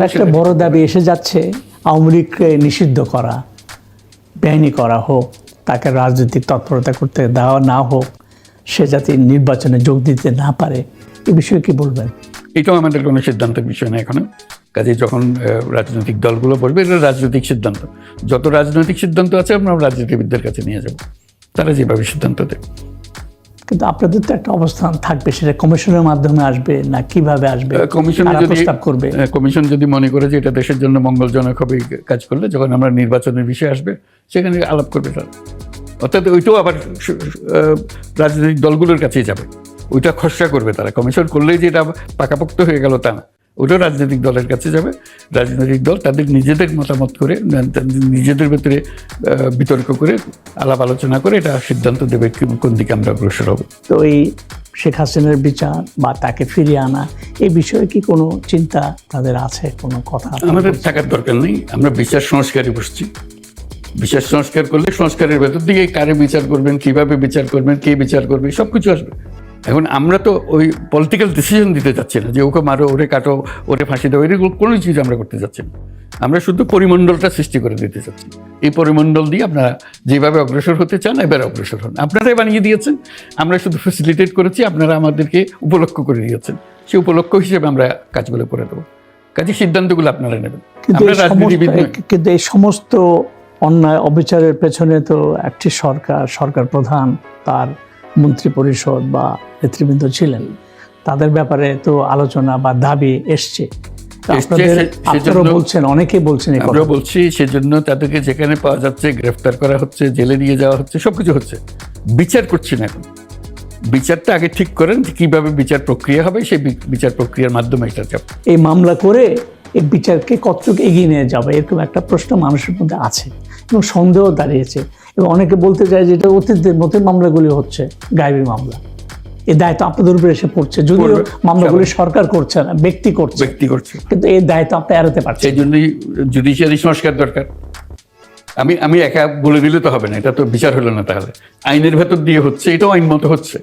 একটা বড় দাবি এসে যাচ্ছে আওয়ামী লীগকে নিষিদ্ধ করা বেআইনি করা হোক তাকে রাজনৈতিক তৎপরতা করতে দেওয়া না হোক সে যাতে নির্বাচনে যোগ দিতে না পারে এ বিষয়ে কি বলবেন? এটাও আমাদের কোনো সিদ্ধান্তের বিষয় না এখনও। কাজে যখন রাজনৈতিক দলগুলো বলবে এটা রাজনৈতিক সিদ্ধান্ত। যত রাজনৈতিক সিদ্ধান্ত আছে আমরা রাজনীতিবিদদের কাছে নিয়ে যাব। তারা যেভাবে সিদ্ধান্ত দেয় কিন্তু আপনাদের তো একটা অবস্থান থাকবে সেটা কমিশনের মাধ্যমে আসবে না কীভাবে আসবে? কমিশন যদি প্রস্তাব করবে? কমিশন যদি মনে করে যে এটা দেশের জন্য মঙ্গলজনক হবে কাজ করলে যখন আমরা নির্বাচনের বিষয়ে আসবে সেখানে আলাপ করবে তারা। অর্থাৎ ওইটাও আবার রাজনৈতিক দলগুলোর কাছেই যাবে। ওইটা খসড়া করবে তারা। কমিশন করলেই যে এটা পাকাপোক্ত হয়ে গেল তা না। ওটাও রাজনৈতিক দলের কাছে যাবে। রাজনৈতিক দল তাদের নিজেদের মতামত করে তাদের নিজেদের ভেতরে বিতর্ক করে আলাপ আলোচনা করে এটা সিদ্ধান্ত দেবে কোন দিকে আমরা অগ্রসর হব। তো এই শেখ হাসিনার বিচার বা তাকে ফিরিয়ে আনা এই বিষয়ে কি কোনো চিন্তা তাদের আছে কোনো কথা আমাদের থাকার দরকার নেই। আমরা বিচার সংস্কারে বসছি। বিচার সংস্কার করলে সংস্কারের ভেতর দিকে কারে বিচার করবেন কীভাবে বিচার করবেন কে বিচার করবে সব কিছু আসবে। এখন আমরা তো ওই পলিটিক্যাল ডিসিশন দিতে যাচ্ছি না যে ওকে মারো ওরে কাটো ওরে ফাঁসি দাও এগুলো কোনো কিছু আমরা করতে যাচ্ছি না। আমরা শুধু পরিমণ্ডলটা সৃষ্টি করে দিতে চাচ্ছি। এই পরিমণ্ডল দিয়ে আপনারা যেভাবে অগ্রসর হতে চান এবার অগ্রসর হন। আপনারাই বানিয়ে দিয়েছেন আমরা শুধু ফেসিলিটেট করেছি আপনারা আমাদেরকে উপলক্ষ করে দিয়েছেন। সেই উপলক্ষ হিসেবে আমরা কাজগুলো করে দেবো। কাজে সিদ্ধান্তগুলো আপনারা নেবেন। কিন্তু এই সমস্ত অন্যায় অবিচারের পেছনে তো একটি সরকার সরকার প্রধান তার মন্ত্রী পরিষদ বা নেতৃবৃন্দ ছিলেন তাদের ব্যাপারে তো আলোচনা বা দাবি এসছে। সেজন্য- বলছেন অনেকেই বলছেন আমরা বলছি সেজন্য তাদেরকে যেখানে পাওয়া যাচ্ছে গ্রেফতার করা হচ্ছে জেলে নিয়ে যাওয়া হচ্ছে সবকিছু হচ্ছে। বিচার করছি না এখন। বিচারটা আগে ঠিক করেন যে কীভাবে বিচার প্রক্রিয়া হবে সেই বিচার প্রক্রিয়ার মাধ্যমে এটা যাবে। এই মামলা করে এই বিচারকে কতটুকু এগিয়ে নিয়ে যাবে এরকম একটা প্রশ্ন মানুষের মধ্যে আছে। এবং সন্দেহ দাঁড়িয়েছে। এবং অনেকে বলতে চায় যে এটা অতীতের মতো মামলাগুলি হচ্ছে গায়েবী মামলা। এই দায়িত্ব আপনাদের উপরে এসে পড়ছে। যদিও মামলাগুলি সরকার করছে না ব্যক্তি করছে। ব্যক্তি করছে। কিন্তু এই দায়িত্ব আপনি এড়াতে পারছেন। সেই জন্যই জুডিশিয়ারি সংস্কার দরকার। আমি আমি একা বলে দিলে তো হবে না এটা তো বিচার হলো না তাহলে। আইনের ভেতর দিয়ে হচ্ছে এটাও আইন মতো হচ্ছে।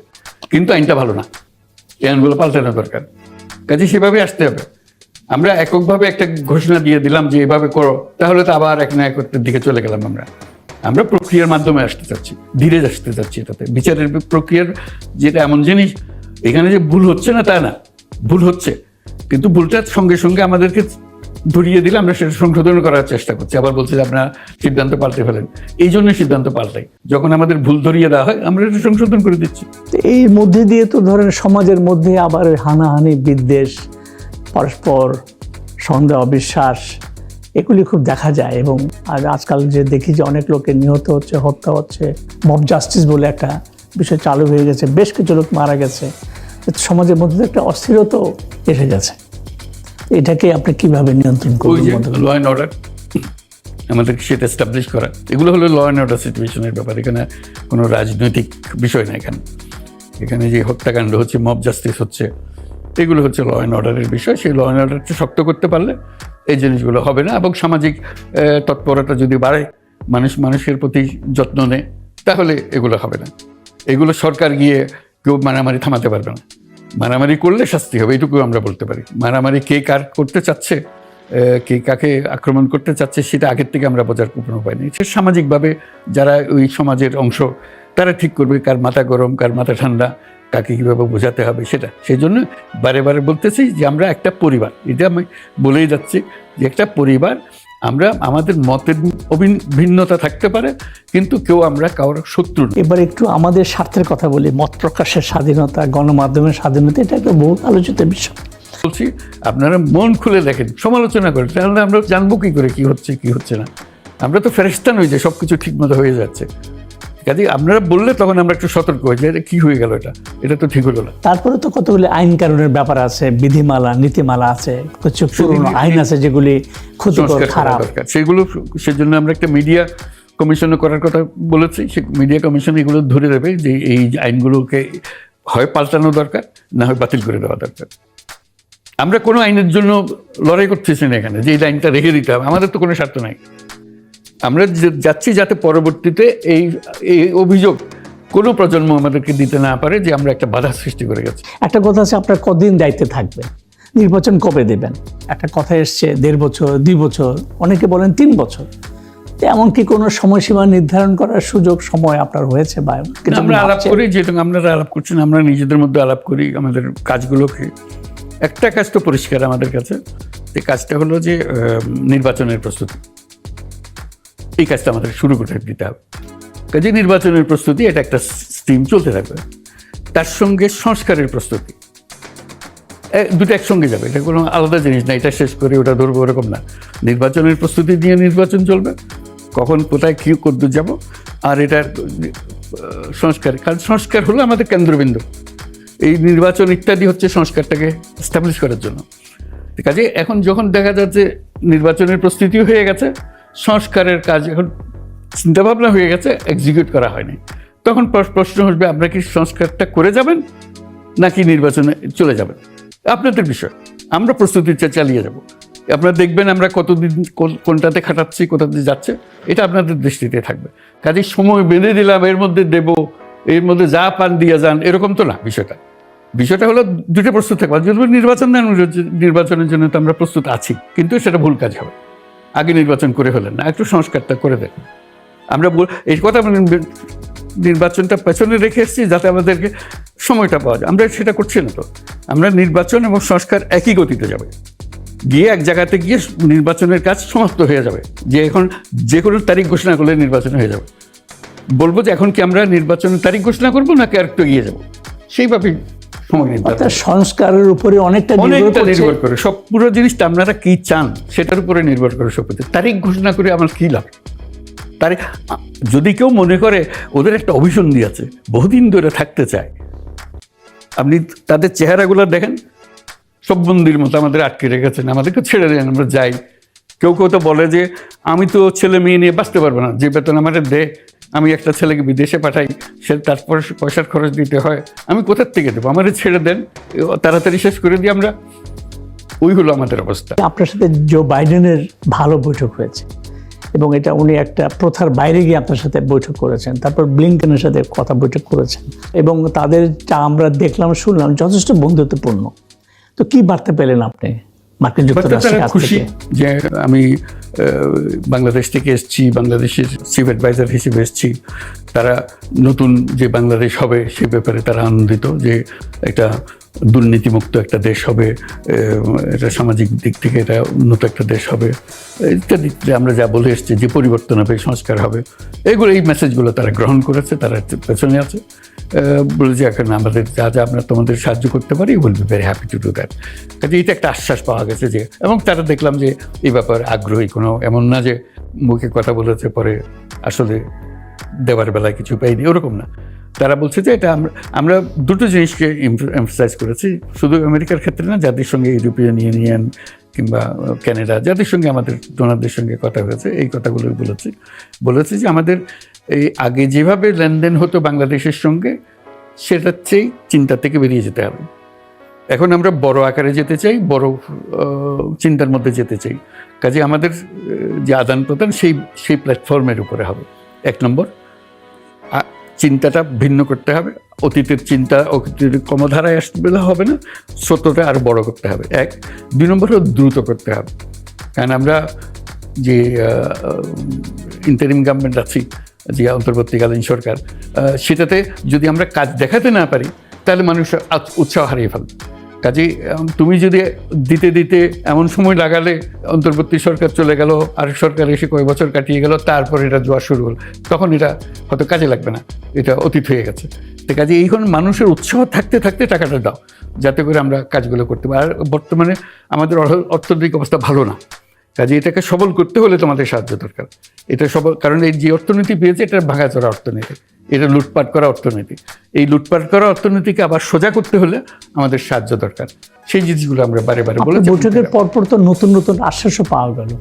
কিন্তু আইনটা ভালো না। এই আইনগুলো পাল্টানো দরকার। কাজে সেভাবে আসতে হবে। আমরা এককভাবে একটা ঘোষণা দিয়ে দিলাম যে এভাবে করো, তাহলে তো আবার এক না একত্রের দিকে চলে গেলাম আমরা। আমরা প্রক্রিয়ার মাধ্যমে আসতে চাচ্ছি, ধীরে আসতে চাচ্ছি এটাতে। বিচারের প্রক্রিয়ার যেটা এমন জিনিস, এখানে যে ভুল হচ্ছে না তা না, ভুল হচ্ছে। কিন্তু ভুলটার সঙ্গে সঙ্গে আমাদেরকে ধরিয়ে দিলে আমরা সেটা সংশোধন করার চেষ্টা করছি। আবার বলছি যে আপনারা সিদ্ধান্ত পাল্টে ফেলেন। এই জন্য সিদ্ধান্ত পাল্টাই। যখন আমাদের ভুল ধরিয়ে দেওয়া হয়, আমরা এটা সংশোধন করে দিচ্ছি। এই মধ্যে দিয়ে তো ধরেন সমাজের মধ্যে আবার হানাহানি বিদ্বেষ পরস্পর সন্দেহ অবিশ্বাস এগুলি খুব দেখা যায় এবং আর আজকাল যে দেখি যে অনেক লোকে নিহত হচ্ছে হত্যা হচ্ছে মব জাস্টিস বলে একটা বিষয় চালু হয়ে গেছে বেশ কিছু লোক মারা গেছে। সমাজের মধ্যে একটা অস্থিরতাও এসে গেছে। এটাকে আপনি কীভাবে নিয়ন্ত্রণ করবেন? ল অ্যান্ড অর্ডার আমাদের সেটা এস্টাবলিশ করা। এগুলো হলো ল অ্যান্ড অর্ডার সিচুয়েশনের ব্যাপার। এখানে কোনো রাজনৈতিক বিষয় না এখানে। এখানে যে হত্যাকাণ্ড হচ্ছে মব জাস্টিস হচ্ছে এগুলো হচ্ছে ল অ্যান্ড অর্ডারের বিষয়। সেই ল অ্যান্ড অর্ডারটা শক্ত করতে পারলে এই জিনিসগুলো হবে না এবং সামাজিক তৎপরতা যদি বাড়ে, মানুষ, মানুষের প্রতি যত্ন নেয়, তাহলে এগুলো হবে না। এগুলো সরকার গিয়ে কেউ মারামারি থামাতে পারবে না। মারামারি করলে শাস্তি হবে এটুকু আমরা বলতে পারি। মারামারি কে কার করতে চাচ্ছে কে কাকে আক্রমণ করতে চাচ্ছে, সেটা আগের থেকে আমরা বোঝার কোনো উপায় নেই। সে সামাজিকভাবে যারা ওই সমাজের অংশ, তারা ঠিক করবে কার মাথা গরম, কার মাথা ঠান্ডা কাকে কীভাবে বোঝাতে হবে সেটা। সেই জন্য বারে বারে বলতেছি যে আমরা একটা পরিবার এটা আমি বলেই যাচ্ছি যে একটা পরিবার আমরা আমাদের মতের ভিন্নতা থাকতে পারে কিন্তু কেউ আমরা কারোর শত্রু এবার একটু আমাদের স্বার্থের কথা বলি মত প্রকাশের স্বাধীনতা গণমাধ্যমের স্বাধীনতা এটা একটা বহু আলোচিত বিষয়। বলছি আপনারা মন খুলে দেখেন সমালোচনা করেন তাহলে আমরা জানব কি করে কি হচ্ছে কি হচ্ছে না। আমরা তো ফেরেস্তা হয়ে যে সব কিছু ঠিকমতো হয়ে যাচ্ছে। কাজে আপনারা বললে তখন আমরা একটু সতর্ক হই যে এটা কি হয়ে গেল এটা? এটা তো ঠিক হলো না তারপরে তো কতগুলি আইন কানুনের ব্যাপার আছে বিধিমালা নীতিমালা আছে কিছু পুরনো আইন আছে যেগুলি ক্ষতিকর খারাপ। সেগুলো সেজন্য আমরা একটা মিডিয়া কমিশনও করার কথা বলেছি। সে মিডিয়া কমিশন এগুলো ধরে দেবে যে এই আইনগুলোকে হয় পাল্টানো দরকার না হয় বাতিল করে দেওয়া দরকার। আমরা কোনো আইনের জন্য লড়াই করতেছি না এখানে যে এই আইনটা রেখে দিতে হবে। আমাদের তো কোনো স্বার্থ নাই। আমরা যাচ্ছি যাতে পরবর্তীতে এই এই অভিযোগ কোনো প্রজন্ম আমাদেরকে দিতে না পারে যে আমরা একটা বাধা সৃষ্টি করে গেছি। একটা কথা আছে আপনার কদিন দায়িত্বে থাকবেন নির্বাচন কবে দেবেন? একটা কথা এসছে দেড় বছর দুই বছর অনেকে বলেন তিন বছর। তো এমন কি কোনো সময়সীমা নির্ধারণ করার সুযোগ সময় আপনার হয়েছে বা আমরা আলাপ করি যেহেতু আপনারা আলাপ করছেন আমরা নিজেদের মধ্যে আলাপ করি আমাদের কাজগুলোকে। একটা কাজ তো পরিষ্কার আমাদের কাছে যে কাজটা হলো যে নির্বাচনের প্রস্তুতি। এই কাজটা আমাদের শুরু করে দিতে হবে। কাজে নির্বাচনের প্রস্তুতি, এটা একটা স্ট্রিম চলতে থাকবে। তার সঙ্গে সংস্কারের প্রস্তুতি। দুটো একসঙ্গে যাবে, এটা কোনো আলাদা জিনিস না, এটা শেষ করে ওটা ধরবো ওরকম না। নির্বাচনের প্রস্তুতি নিয়ে নির্বাচন চলবে। কখন, কোথায়, কী করতে যাব, আর এটার সংস্কার। কারণ সংস্কার হলো আমাদের কেন্দ্রবিন্দু। এই নির্বাচন ইত্যাদি হচ্ছে সংস্কারটাকে স্টাবলিশ করার জন্য। কাজে এখন যখন দেখা যাচ্ছে নির্বাচনের প্রস্তুতি হয়ে গেছে সংস্কারের কাজ এখন চিন্তাভাবনা হয়ে গেছে এক্সিকিউট করা হয়নি। তখন প্রশ্ন আসবে, আপনারা কি সংস্কারটা করে যাবেন নাকি নির্বাচনে চলে যাবেন? আপনাদের বিষয়। আমরা প্রস্তুতিটা চালিয়ে যাব। আপনারা দেখবেন আমরা কতদিন কোন- কোনটাতে খাটাচ্ছি, কোথাতে যাচ্ছে, এটা আপনাদের দৃষ্টিতে থাকবে। কাজে সময় বেঁধে দিলাম, এর মধ্যে দেব, এর মধ্যে যা পান দিয়ে যান, এরকম তো না বিষয়টা। বিষয়টা হলো দুটো প্রস্তুত থাকবে। যদি নির্বাচন দেন নির্বাচনের জন্য তো আমরা প্রস্তুত আছি, কিন্তু সেটা ভুল কাজ হবে। আগে নির্বাচন করে হলেন না, একটু সংস্কারটা করে দেন। আমরা এই কথা নির্বাচনটা পেছনে রেখে এসেছি যাতে আমাদেরকে সময়টা পাওয়া যায়। আমরা সেটা করছি না তো। আমরা নির্বাচন এবং সংস্কার একই গতিতে যাবে। গিয়ে এক জায়গাতে গিয়ে নির্বাচনের কাজ সমাপ্ত হয়ে যাবে। যে এখন যে কোনো তারিখ ঘোষণা করলে নির্বাচন হয়ে যাবে। বলব যে এখন কি আমরা নির্বাচনের তারিখ ঘোষণা করব নাকি আর একটু এগিয়ে যাব? সেইভাবে সময় নির্ধারণ অর্থাৎ সংস্কারের উপরে অনেকটা অনেকটা নির্ভর করে। সব পুরো জিনিসটা আপনারা কি চান সেটার উপরে নির্ভর করে সব তারিখ ঘোষণা করে আমার কি লাভ? তারিখ যদি কেউ মনে করে ওদের একটা অভিসন্ধি আছে বহুদিন ধরে থাকতে চায় আপনি তাদের চেহারাগুলো দেখেন সব বন্দির মতো আমাদের আটকে রেখেছেন আমাদেরকে ছেড়ে দেন আমরা যাই। কেউ কেউ তো বলে যে আমি তো ছেলে মেয়ে নিয়ে বাঁচতে পারব না যে বেতন আমাদের দে আমি একটা ছেলেকে বিদেশে পাঠাই সে তারপর পয়সার খরচ দিতে হয় আমি কোথার থেকে দেবো? আমাদের ছেড়ে দেন তাড়াতাড়ি শেষ করে দিই আমরা। ওই হলো আমাদের অবস্থা। আপনার সাথে জো বাইডেনের ভালো বৈঠক হয়েছে এবং এটা উনি একটা প্রথার বাইরে গিয়ে আপনার সাথে বৈঠক করেছেন। তারপর ব্লিংকেনের সাথে কথা বৈঠক করেছেন এবং তাদের যা আমরা দেখলাম শুনলাম যথেষ্ট বন্ধুত্বপূর্ণ। তো কি বার্তা পেলেন আপনি মার্কিন যুক্তরাষ্ট্রের খুশি যে আমি বাংলাদেশ থেকে এসেছি, বাংলাদেশের চিফ অ্যাডভাইজার হিসেবে এসেছি। তারা নতুন যে বাংলাদেশ হবে সে ব্যাপারে তারা আনন্দিত যে একটা দুর্নীতিমুক্ত একটা দেশ হবে এটা সামাজিক দিক থেকে এটা উন্নত একটা দেশ হবে ইত্যাদি আমরা যা বলে এসেছি, যে পরিবর্তন হবে, সংস্কার হবে, এগুলো এই মেসেজগুলো তারা গ্রহণ করেছে, তারা পেছনে আছে। বলে যে এখন আমাদের যা যা আমরা তোমাদের সাহায্য করতে পারি will be very happy to do that কাজে এটা একটা আশ্বাস পাওয়া গেছে যে, এবং তারা দেখলাম যে এই ব্যাপারে আগ্রহী কোনো, এমন না যে মুখে কথা বলেছে, পরে আসলে দেওয়ার বেলায় কিছু পাইনি ওরকম না। তারা বলছে যে এটা আমরা দুটো জিনিসকে এমফাসাইজ করেছি। শুধু আমেরিকার ক্ষেত্রে না যাদের সঙ্গে ইউরোপিয়ান ইউনিয়ন কিংবা ক্যানাডা যাদের সঙ্গে আমাদের ডোনারদের সঙ্গে কথা হয়েছে। এই কথাগুলো বলেছি। বলেছি যে আমাদের এই আগে যেভাবে লেনদেন হতো বাংলাদেশের সঙ্গে, সেটার চেয়ে চিন্তা থেকে বেরিয়ে যেতে হবে। এখন আমরা বড় আকারে যেতে চাই, বড় চিন্তার মধ্যে যেতে চাই। কাজে আমাদের যে আদান প্রদান সেই সেই প্ল্যাটফর্মের উপরে হবে। এক নম্বর চিন্তাটা ভিন্ন করতে হবে। অতীতের চিন্তা অতীতের কমধারায় আসবে হবে না, সত্যটা আরও বড় করতে হবে। এক, দুই নম্বর দ্রুত করতে হবে। কারণ আমরা যে ইন্টারিম গভর্নমেন্ট আছি, যে অন্তর্বর্তীকালীন সরকার সেটাতে যদি আমরা কাজ দেখাতে না পারি, তাহলে মানুষ উৎসাহ হারিয়ে ফেলবে। কাজে তুমি যদি দিতে দিতে এমন সময় লাগালে অন্তর্বর্তী সরকার চলে গেল আর সরকার এসে কয়েক বছর কাটিয়ে গেল, তারপর এটা জোয়া শুরু হলো, তখন এটা হয়তো কাজে লাগবে না, এটা অতীত হয়ে গেছে। তো কাজে এইখানে মানুষের উৎসাহ থাকতে থাকতে টাকাটা দাও, যাতে করে আমরা কাজগুলো করতে পারি। আর বর্তমানে আমাদের অর্থ- অর্থনৈতিক অবস্থা ভালো না। কাজে এটাকে সবল করতে হলে তোমাদের সাহায্য দরকার। এটা সবল কারণ এই যে অর্থনীতি পেয়েছে এটা ভাঙাচোরা অর্থনীতি। এটা লুটপাট করা অর্থনীতি। এই লুটপাট করা অর্থনীতিকে আবার সোজা করতে হলে আমাদের সাহায্য দরকার। সেই জিনিসগুলো আমরা বারে বারে বলেছি। বৈঠকের পরপর তো নতুন নতুন আশ্বাসও পাওয়া গেল।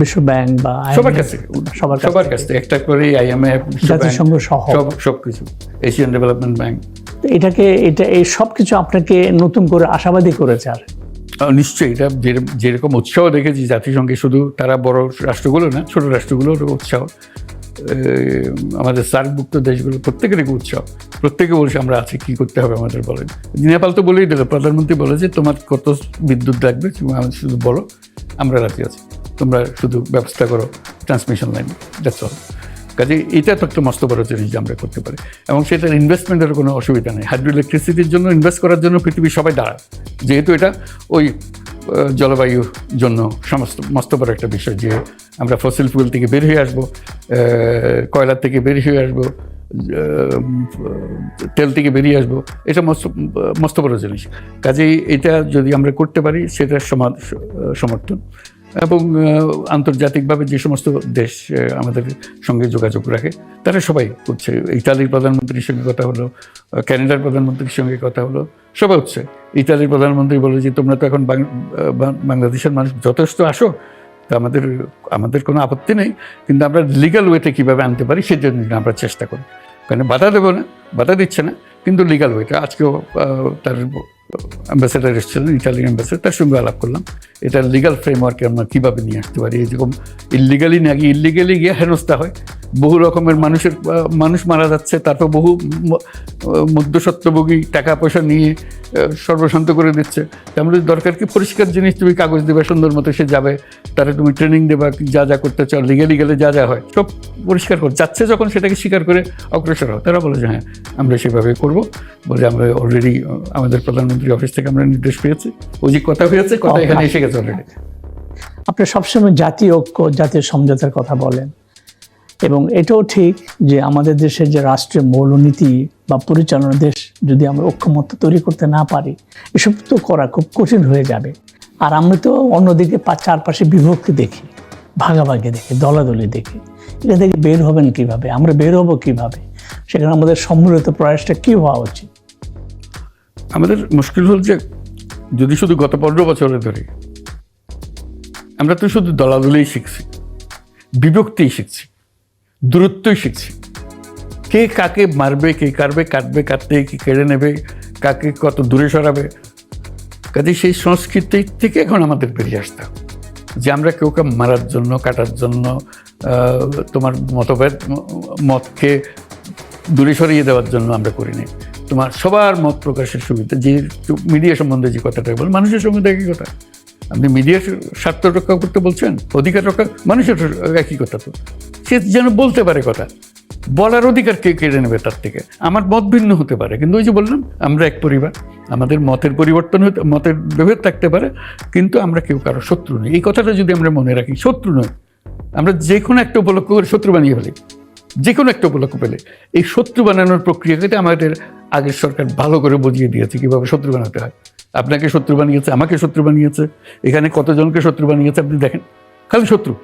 বিশ্ব ব্যাংক বা সবার কাছে সবার কাছ সবার কাছ থেকে। একটা করে আইএমএফ জাতিসংঘ সহ। সব কিছু। Asian development bank. এটাকে এটা এই সব কিছু আপনাকে নতুন করে আশাবাদী করেছে আর। নিশ্চয়ই, এটা যেরকম উৎসাহ দেখেছি জাতিসংঘে, শুধু তারা বড় রাষ্ট্রগুলো না, ছোট রাষ্ট্রগুলোর উৎসাহ। আমাদের সার্কভুক্ত দেশগুলো প্রত্যেকেরই উৎসব প্রত্যেকে বলছে, আমরা আছি, কী করতে হবে আমাদের বলেন? নেপাল তো বলেই দিল, প্রধানমন্ত্রী বলে যে, তোমার কত বিদ্যুৎ লাগবে আমাদের শুধু বলো, আমরা রাজি আছি। তোমরা শুধু ব্যবস্থা করো ট্রান্সমিশন লাইন দ্যাটস অল কাজে এটা তো একটা মস্ত বড় জিনিস যে আমরা করতে পারি। এবং সেটার ইনভেস্টমেন্টের কোনো অসুবিধা নেই। হাইড্রো ইলেকট্রিসিটির জন্য ইনভেস্ট করার জন্য পৃথিবীর সবাই দাঁড়ায়। যেহেতু এটা ওই জলবায়ুর জন্য সমস্ত, মস্ত বড় একটা বিষয় যে আমরা ফসিল ফুয়েল থেকে বের হয়ে আসব কয়লার থেকে বের হয়ে আসব তেল থেকে বেরিয়ে আসব, এটা মস্ত মস্ত বড় জিনিস। কাজেই এটা যদি আমরা করতে পারি, সেটার সমর্থন। এবং আন্তর্জাতিকভাবে যে সমস্ত দেশ আমাদের সঙ্গে যোগাযোগ রাখে তারা সবাই করছে ইতালির প্রধানমন্ত্রীর সঙ্গে কথা হলো আহ, কানাডার প্রধানমন্ত্রীর সঙ্গে কথা হলো সবাই হচ্ছে ইতালির প্রধানমন্ত্রী বলে যে তোমরা তো এখন বাংলাদেশের মানুষ যথেষ্ট আসো তা আমাদের আমাদের কোনো আপত্তি নেই কিন্তু আমরা লিগাল ওয়েতে কীভাবে আনতে পারি সেই জন্য আমরা চেষ্টা করি। কারণ বাধা দেবো না বাধা দিচ্ছে না কিন্তু লিগাল ওয়েতে আজকেও তার অ্যাম্বাসেডার এসেছিলেন ইটালিয়ান অ্যাম্বাসেডার তার সঙ্গে আলাপ করলাম। এটা লিগাল ফ্রেমওয়ার্কে আমরা কীভাবে নিয়ে আসতে পারি? যেরকম ইলিগালি নাকি ইলিগালি গিয়ে হেনস্থা হয় বহু রকমের মানুষের মানুষ মারা যাচ্ছে তারপর বহু ম- আহ, মধ্যস্বত্বভোগী টাকা পয়সা নিয়ে সর্বশান্ত করে দিচ্ছে। তেমন দরকার কি পরিষ্কার জিনিস তুমি কাগজ দেবে সুন্দর মতো সে যাবে তারা তুমি ট্রেনিং দেবা যা যা করতে চাও লিগালি গেলে যা যা হয় সব পরিষ্কার করে যাচ্ছে যখন সেটাকে স্বীকার করে অগ্রসর হয় তারা বলে যে হ্যাঁ আমরা সেভাবে করব। বলে আমরা অলরেডি আমাদের প্রধানমন্ত্রী অফিস থেকে আমরা নির্দেশ পেয়েছি। ওই যে কথা হয়েছে কথা এখানে এসে গেছে অলরেডি আপনি সবসময় জাতীয় ঐক্য জাতীয় সমঝোতার কথা বলেন। এবং এটাও ঠিক যে আমাদের দেশের যে রাষ্ট্রীয় মৌলনীতি বা পরিচালনা দেশ যদি আমরা ঐক্যমত্য তৈরি করতে না পারি, এসব তো করা খুব কঠিন হয়ে যাবে। আর আমরা তো অন্যদিকে চারপাশে বিভক্তি দেখি, ভাগাভাগি দেখি, দলাদলি দেখি। এটা থেকে বের হবেন কীভাবে? আমরা বের হব কীভাবে? সেখানে আমাদের সম্মিলিত প্রয়াসটা কি হওয়া উচিত? আমাদের মুশকিল হল যে যদি শুধু গত পনেরো বছরে ধরে, আমরা তো শুধু দলাদলেই শিখছি, বিভক্তিই শিখছি। দূরত্বই শিখছি। কে কাকে মারবে, কে কাটবে কাটবে, কাটতে, কি কেড়ে নেবে, কাকে কত দূরে সরাবে। কাজে সেই সংস্কৃতি থেকে এখন আমাদের বেরিয়ে আসতে যে আমরা কেউ কে মারার জন্য, কাটার জন্য তোমার মতভেদ, মতকে দূরে সরিয়ে দেওয়ার জন্য আমরা করিনি। তোমার সবার মত প্রকাশের সুবিধা, যে মিডিয়া সম্বন্ধে যে কথাটা বল, মানুষের সম্বন্ধে একই কথা। আপনি মিডিয়ার স্বার্থ রক্ষা করতে বলছেন, অধিকার রক্ষা, মানুষের একই কথা তো। সে যেন বলতে পারে কথা। বলার অধিকার কে কেড়ে নেবে তার থেকে? আমার মত ভিন্ন হতে পারে। কিন্তু ওই যে বললাম, আমরা এক পরিবার। আমাদের মতের পরিবর্তন হতে, মতের ভেবে থাকতে পারে, কিন্তু আমরা কেউ কারও শত্রু নই। এই কথাটা যদি আমরা মনে রাখি, শত্রু নয় আমরা যে কোনো একটা উপলক্ষ করে শত্রু বানিয়ে ফেলি। যে কোনো একটা উপলক্ষ পেলে। এই শত্রু বানানোর প্রক্রিয়াকে আমাদের আগের সরকার ভালো করে বুঝিয়ে দিয়েছে কীভাবে শত্রু বানাতে হয়। আপনাকে শত্রু বানিয়েছে, আমাকে শত্রু বানিয়েছে, এখানে কতজনকে শত্রু বানিয়েছে আপনি দেখেন। খালি শত্রু।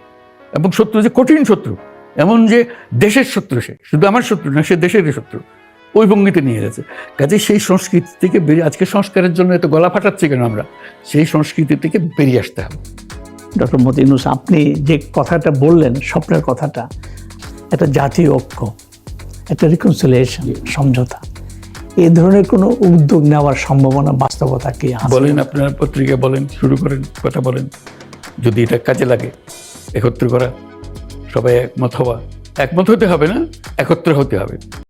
এবং শত্রু যে কঠিন শত্রু। এমন যে দেশের শত্রু সে শুধু আমার শত্রু না সে দেশেরই শত্রু ওই ভঙ্গিতে নিয়ে গেছে। কাজে সেই সংস্কৃতি থেকে বেরিয়ে আজকে সংস্কারের জন্য এত গলা ফাটাচ্ছি কেন আমরা? সেই সংস্কৃতি থেকে বেরিয়ে আসতে হবে। ডক্টর মতিনুস আপনি যে কথাটা বললেন স্বপ্নের কথাটা একটা জাতীয় ঐক্য একটা রিকনসিলিয়েশন সমঝোতা এই ধরনের কোনো উদ্যোগ নেওয়ার সম্ভাবনা বাস্তবতা কি বলেন আপনার পত্রিকা বলেন শুরু করেন কথা বলেন। যদি এটা কাজে লাগে একত্র করা। সবাই একমত হওয়া একমত হতে হবে না একত্র হতে হবে।